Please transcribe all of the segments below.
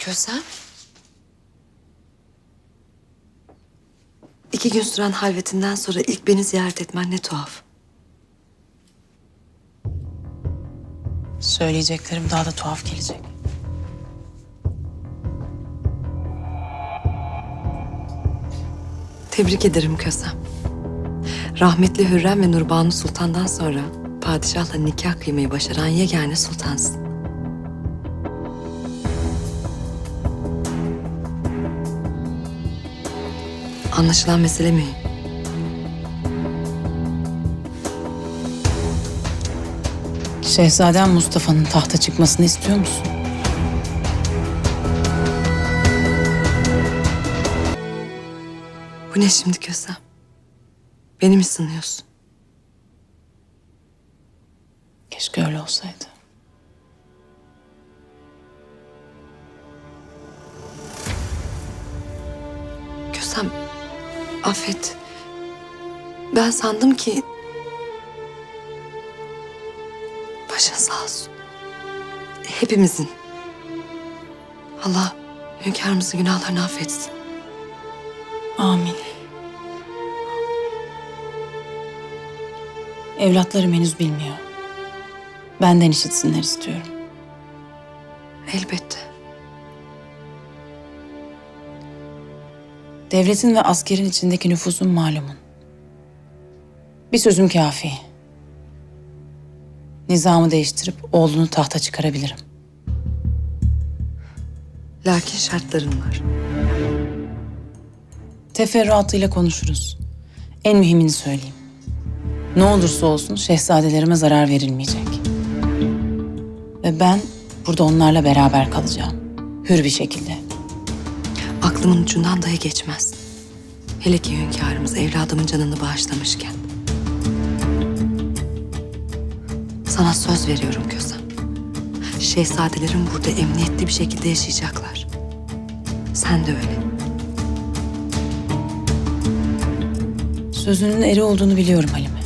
Kösem. İki gün süren halvetinden sonra ilk beni ziyaret etmen ne tuhaf. Söyleyeceklerim daha da tuhaf gelecek. Tebrik ederim Kösem. Rahmetli Hürrem ve Nurbanu Sultan'dan sonra padişahla nikah kıymayı başaran yegane sultansın. Anlaşılan mesele mühim. Şehzadem Mustafa'nın tahta çıkmasını istiyor musun? Bu ne şimdi Kösem? Beni mi sınıyorsun? Keşke öyle olsaydı. Kösem, affet. Ben sandım ki... Başın sağ olsun. Hepimizin. Allah hünkârımızın günahlarını affetsin. Amin. Evlatlarım henüz bilmiyor. Benden işitsinler istiyorum. Elbette. Devletin ve askerin içindeki nüfusun malumun. Bir sözüm kafi. Nizamı değiştirip oğlunu tahta çıkarabilirim. Lakin şartlarım var. Teferruatıyla konuşuruz. En mühimini söyleyeyim. Ne olursa olsun şehzadelerime zarar verilmeyecek. Ve ben burada onlarla beraber kalacağım. Hür bir şekilde. Aklımın ucundan dahi geçmez. Hele ki hünkârımız evladımın canını bağışlamışken. Sana söz veriyorum Kösem. Şehzadelerim burada emniyetli bir şekilde yaşayacaklar. Sen de öyle. Sözünün eri olduğunu biliyorum Halime.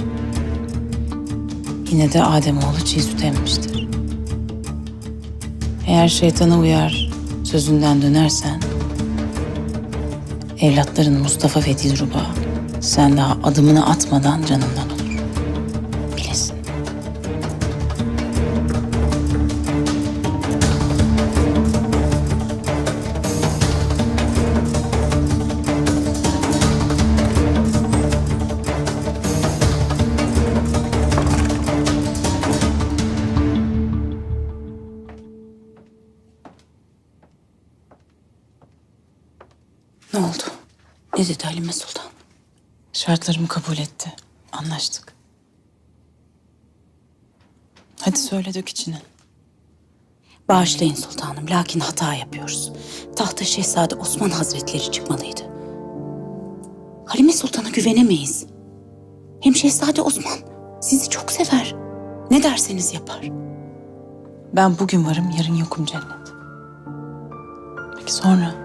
Yine de Ademoğlu çiğ süt emmiştir. Eğer şeytana uyar, sözünden dönersen... ...evlatların Mustafa ve Dilruba... ...sen daha adımını atmadan canından Ne oldu? Ne dedi Halime Sultan? Şartlarımı kabul etti. Anlaştık. Hadi söyle dök içine. Bağışlayın sultanım, lakin hata yapıyoruz. Tahta Şehzade Osman Hazretleri çıkmalıydı. Halime Sultan'a güvenemeyiz. Hem Şehzade Osman sizi çok sever. Ne derseniz yapar. Ben bugün varım, yarın yokum cennet. Peki sonra?